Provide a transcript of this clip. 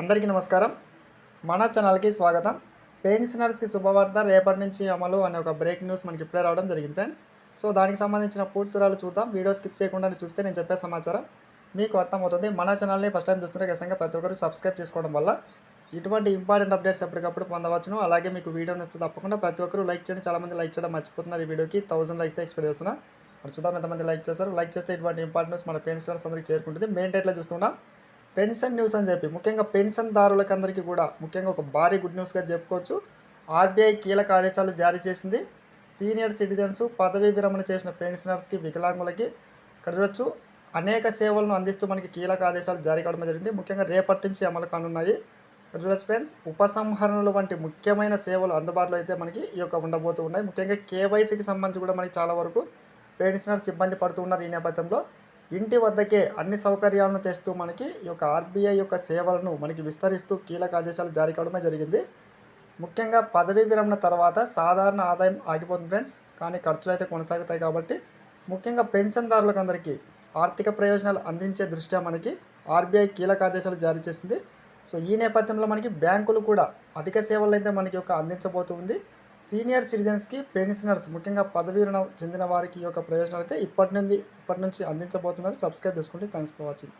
అందరికీ నమస్కారం. మన ఛానల్కి స్వాగతం. పెన్షనర్స్కి శుభవార్త రేపటి నుంచి అమలు అనే ఒక బ్రేక్ న్యూస్ మనకి ఇప్పుడే రావడం జరిగింది ఫ్రెండ్స్. సో దానికి సంబంధించిన పూర్తిరాలు చూద్దాం. వీడియో స్కిప్ చేయకుండా చూస్తే నేను చెప్పే సమాచారం. మీకు అర్థమవుతుంది మన ఛానల్ని ఫస్ట్ టైం చూస్తుంటే ఖచ్చితంగా ప్రతి ఒక్కరు సబ్స్క్రైబ్ చేసుకోవడం వల్ల ఇటువంటి ఇంపార్టెంట్ అప్డేట్స్ ఎప్పటికప్పుడు పొందవచ్చును. అలాగే మీకు వీడియో నచ్చితే తప్పకుండా ప్రతి ఒక్కరు లైక్ చేయండి. చాలామంది లైక్ చేయడం మర్చిపోతున్నారు ఈ వీడియోకి. థౌసండ్ లైక్స్ ఎక్స్పెక్ట్ చేస్తున్నా. మరి చూద్దాం ఎంతమంది లైక్ చేస్తారు. లైక్ చేస్తే ఇటువంటి ఇంపార్టెన్స్ మన పెన్షనర్స్ అందరికీ చేరుకుంటుంది. మెయిన్ టైట్లో చూస్తున్నాం పెన్షన్ న్యూస్ అని చెప్పి ముఖ్యంగా పెన్షన్ అందరికీ కూడా ముఖ్యంగా ఒక భారీ గుడ్ న్యూస్గా చెప్పుకోవచ్చు. ఆర్బీఐ కీలక ఆదేశాలు జారీ చేసింది. సీనియర్ సిటిజన్స్ పదవీ విరమణ చేసిన పెన్షనర్స్కి వికలాంగులకి ఇక్కడ చూడొచ్చు అనేక సేవలను అందిస్తూ మనకి కీలక ఆదేశాలు జారీ కావడం జరిగింది. ముఖ్యంగా రేపటి నుంచి అమలు కానున్నాయి. ఇక్కడ చూడొచ్చు ఫ్రెండ్స్ ఉపసంహరణలు వంటి ముఖ్యమైన సేవలు అందుబాటులో అయితే మనకి ఈ యొక్క ఉండబోతూ ఉన్నాయి. ముఖ్యంగా కేవైసీకి సంబంధించి కూడా మనకి చాలా వరకు పెన్షనర్స్ ఇబ్బంది పడుతున్నారు ఈ నేపథ్యంలో. ఇంటి వద్దకే అన్ని సౌకర్యాలను తెస్తూ మనకి ఈ యొక్క ఆర్బీఐ యొక్క సేవలను మనకి విస్తరిస్తూ కీలక ఆదేశాలు జారీ కావడమే జరిగింది. ముఖ్యంగా పదవీ విరమణ తర్వాత సాధారణ ఆదాయం ఆగిపోతుంది ఫ్రెండ్స్. కానీ ఖర్చులు అయితే కొనసాగుతాయి కాబట్టి ముఖ్యంగా పెన్షన్దారులకు అందరికీ ఆర్థిక ప్రయోజనాలు అందించే దృష్ట్యా మనకి ఆర్బీఐ కీలక ఆదేశాలు జారీ చేసింది. సో ఈ నేపథ్యంలో మనకి బ్యాంకులు కూడా అధిక సేవలు అయితే మనకి యొక్క అందించబోతుంది సీనియర్ సిటిజన్స్కి పెన్షనర్స్ ముఖ్యంగా పదవీలను చెందిన వారికి యొక్క ప్రయోజనాలు అయితే ఇప్పటి నుండి ఇప్పటి నుంచి అందించబోతున్నారు. సబ్స్క్రైబ్ చేసుకుంటే థ్యాంక్స్ ఫర్ వాచింగ్.